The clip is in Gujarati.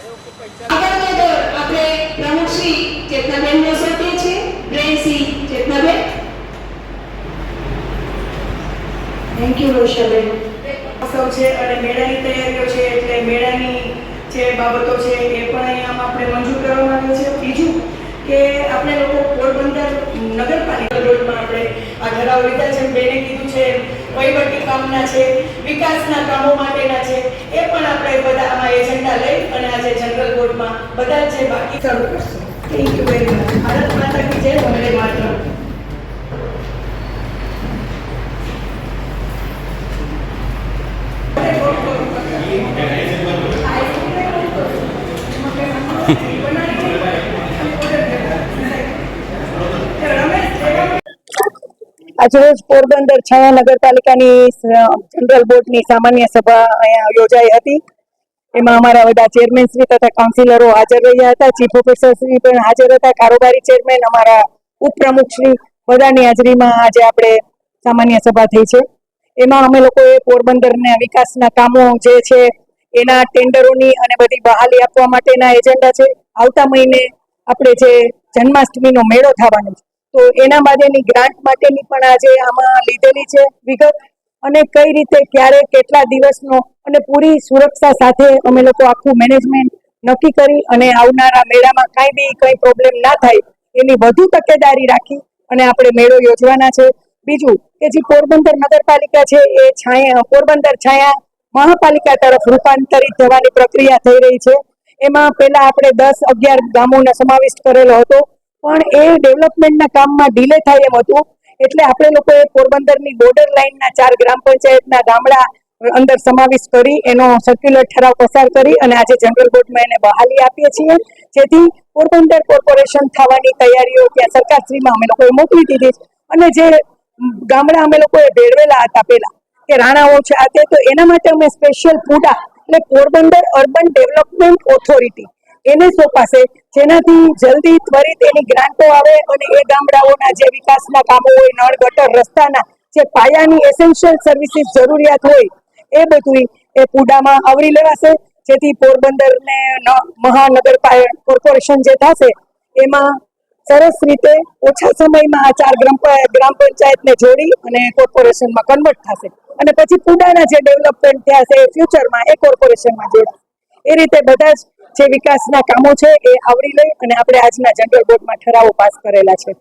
આપણે પ્રમુખ શ્રી ચેતનાબેનને સોંપીએ છીએ બેન શ્રી ચેતનાબેન. થેન્ક યુ રોશાબેન ઉત્સવ છે અને મેળાની તૈયારીઓ છે એટલે મેળાની જે બાબતો છે એ પણ અહીંયા આપણે મંજૂર કરવામાં આવે છે. બીજું કે આપણે લોકો પોરબંદર નગરપાલિકા રોડમાં આપણે આ ઠરાવ લીધા છે. બેને કીધું છે વહીવટી કામના છે વિકાસના કામો માટેના છે એ પણ આપણે બધા આમાં એજન્ડા લઈ અને આજે જનરલ બોર્ડમાં બધા જે બાકી શરૂ કરશું. Thank you very much Bharat માતા કી જય વંદે માતરમ. આજરોજ પોરબંદર છાયા નગરપાલિકાની જનરલ બોર્ડની સામાન્ય સભા અહીંયા યોજાઈ હતી. એમાં અમારા બધા ચેરમેન શ્રી તથા કાઉન્સિલરો હાજર રહ્યા હતા. ચીફ ઓફિસર શ્રી પણ હાજર હતા. કારોબારી ચેરમેન અમારા ઉપપ્રમુખ શ્રી બધાની હાજરીમાં આજે આપણે સામાન્ય સભા થઈ છે. એમાં અમે લોકોએ પોરબંદરના વિકાસના કામો જે છે, એના ટેન્ડરોની અને બધી બહાલી આપવા માટેના એજન્ડા છે. આવતા મહિને આપણે જે જન્માષ્ટમીનો મેળો થવાનો છે તો એના માટેની ગ્રાન્ટ માટેની પણ આજે આમાં લીધેલી છે વિગત. અને કઈ રીતે, ક્યારે, કેટલા દિવસનો અને પૂરી સુરક્ષા સાથે અમે લોકો આખું મેનેજમેન્ટ નક્કી કરી અને આવનારા મેળામાં કાંઈ બી, કઈ પ્રોબ્લેમ ના થાય એની વધુ તકેદારી રાખી અને આપણે મેળો યોજવાના છે. બીજું, કે જે પોરબંદર નગરપાલિકા છે એ છાયા, પોરબંદર છાયા મહાપાલિકા તરફ રૂપાંતરિત થવાની પ્રક્રિયા થઈ રહી છે. એમાં પહેલા આપણે દસ અગિયાર ગામોને સમાવિષ્ટ કરેલો હતો. પણ એ ડેવલપમેન્ટના કામમાં ડીલે થાય એમ હતું એટલે આપણે લોકોએ પોરબંદરની બોર્ડર લાઇનના ચાર ગ્રામ પંચાયતના ગામડા અંદર સમાવેશ કરી, એનો સર્ક્યુલર ઠરાવ પસાર કરી અને આજે જનરલ બોર્ડમાં એને બહાલી આપીએ છીએ જેથી પોરબંદર કોર્પોરેશન થવાની તૈયારીઓ ત્યાં સરકારશ્રીમાં અમે લોકોએ મોકલી દીધી. અને જે ગામડા અમે લોકોએ ભેળવેલા હતા પહેલા, કે રાણાઓ છે આ તે, તો એના માટે અમે સ્પેશિયલ પૂડા એટલે પોરબંદર અર્બન ડેવલપમેન્ટ ઓથોરિટી એને સોંપાશે. જેનાથી જલ્દી ત્વરિત એની ગ્રાન્ટો આવે અને એ ગામડાઓના જે વિકાસના કામો હોય, નળ, ગટર, રસ્તાના જે પાયાની એસેન્શિયલ સર્વિસીસ જરૂરિયાત હોય, એ બધું એ પુડામાં આવરી લેવાશે. જેથી પોરબંદરને મહાનગર કોર્પોરેશન જે થશે, એમાં સરસ રીતે ઓછા સમયમાં આ ચાર ગ્રામ ગ્રામ પંચાયતને જોડી અને કોર્પોરેશનમાં કન્વર્ટ થશે. અને પછી પુડાના જે ડેવલપમેન્ટ થયા છે એ ફ્યુચરમાં એ કોર્પોરેશનમાં જોડાશે. એ રીતે બધા જ જે વિકાસના કામો છે એ આવરી લઈ અને આપણે આજના જનરલ બોર્ડમાં ઠરાવો પાસ કરેલા છે.